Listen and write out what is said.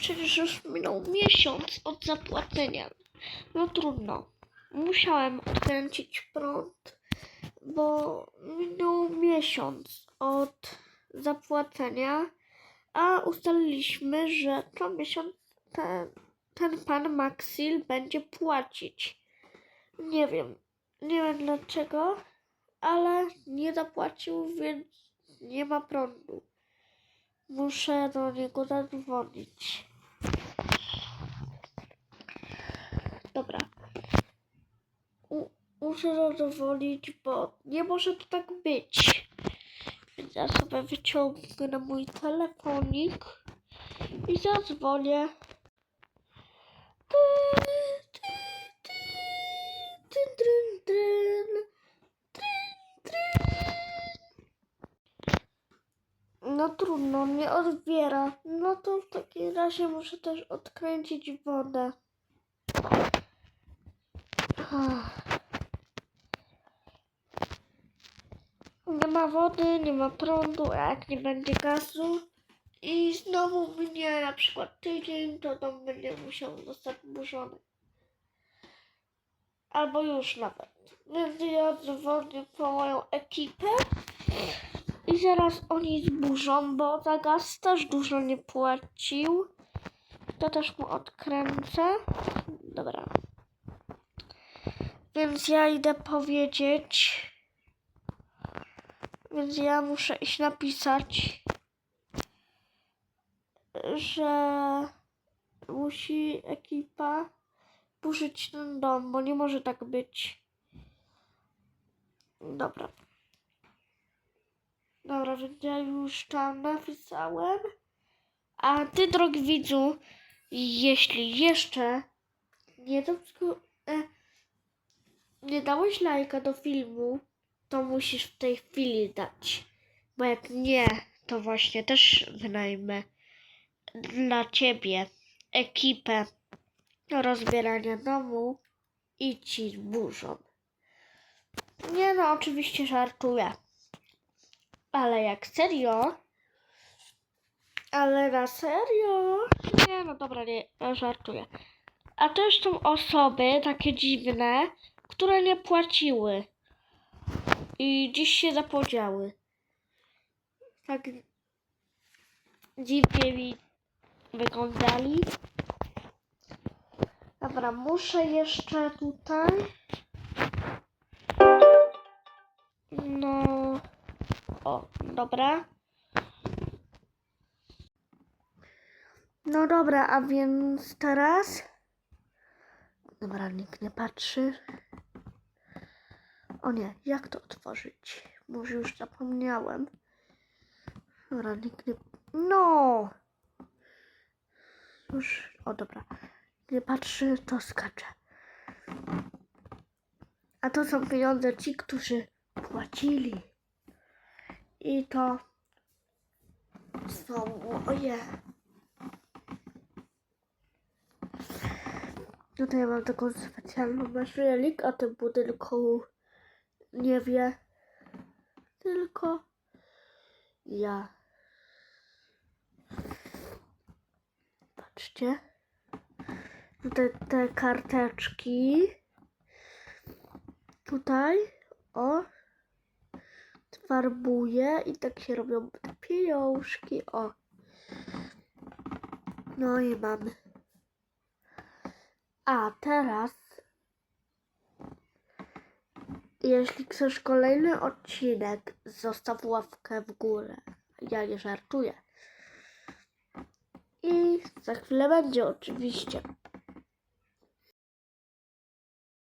przecież już minął miesiąc od zapłacenia. No trudno. Musiałem odkręcić prąd, bo minął miesiąc od zapłacenia, a ustaliliśmy, że co miesiąc ten, ten pan Maxil będzie płacić. Nie wiem, nie wiem dlaczego, ale nie zapłacił, więc nie ma prądu. Muszę do niego zadzwonić. Dobra. U, muszę zadzwonić, bo nie może to tak być. Więc ja sobie wyciągnę na mój telefonik i zadzwonię. No trudno, nie odbiera. No to w takim razie muszę też odkręcić wodę. Nie ma wody, nie ma prądu, a jak nie będzie gazu i znowu mnie na przykład tydzień, to dom będzie musiał zostać zburzony. Albo już nawet. Więc ja dzwonię po moją ekipę i zaraz oni zburzą, bo za gaz też dużo nie płacił. To też mu odkręcę. Dobra. Więc ja idę powiedzieć. Więc ja muszę iść napisać, że musi ekipa burzyć ten dom, bo nie może tak być. Dobra. Dobra, więc ja już tam napisałem. A ty, drogi widzu, jeśli jeszcze nie, dopsko- e, nie dałeś lajka do filmu, to musisz w tej chwili dać. Bo jak nie, to właśnie też wynajmę dla ciebie ekipę do rozbierania domu i ci zburzą. Nie no, oczywiście żartuję. Ale jak serio? Ale na serio? Nie, no dobra, nie, żartuję. A też są osoby takie dziwne, które nie płaciły. I dziś się zapodziały. Tak dziwnie mi wyglądali. Dobra, muszę jeszcze tutaj. No. O, dobra. No dobra, a więc teraz. Dobra, nikt nie patrzy. O nie, jak to otworzyć? Może już zapomniałem. Dobra, nie. No! Już. O dobra. Nie patrzy, to skacze. A to są pieniądze ci, którzy płacili. I to są moje. Tutaj mam taką specjalną maszynelik, a ten budynku nie wie. Tylko ja. Patrzcie. Tutaj te karteczki. Tutaj. O farbuję i tak się robią te pieniążki. O. No i mamy. A teraz, jeśli chcesz kolejny odcinek, zostaw łapkę w górę. Ja nie żartuję. I za chwilę będzie oczywiście.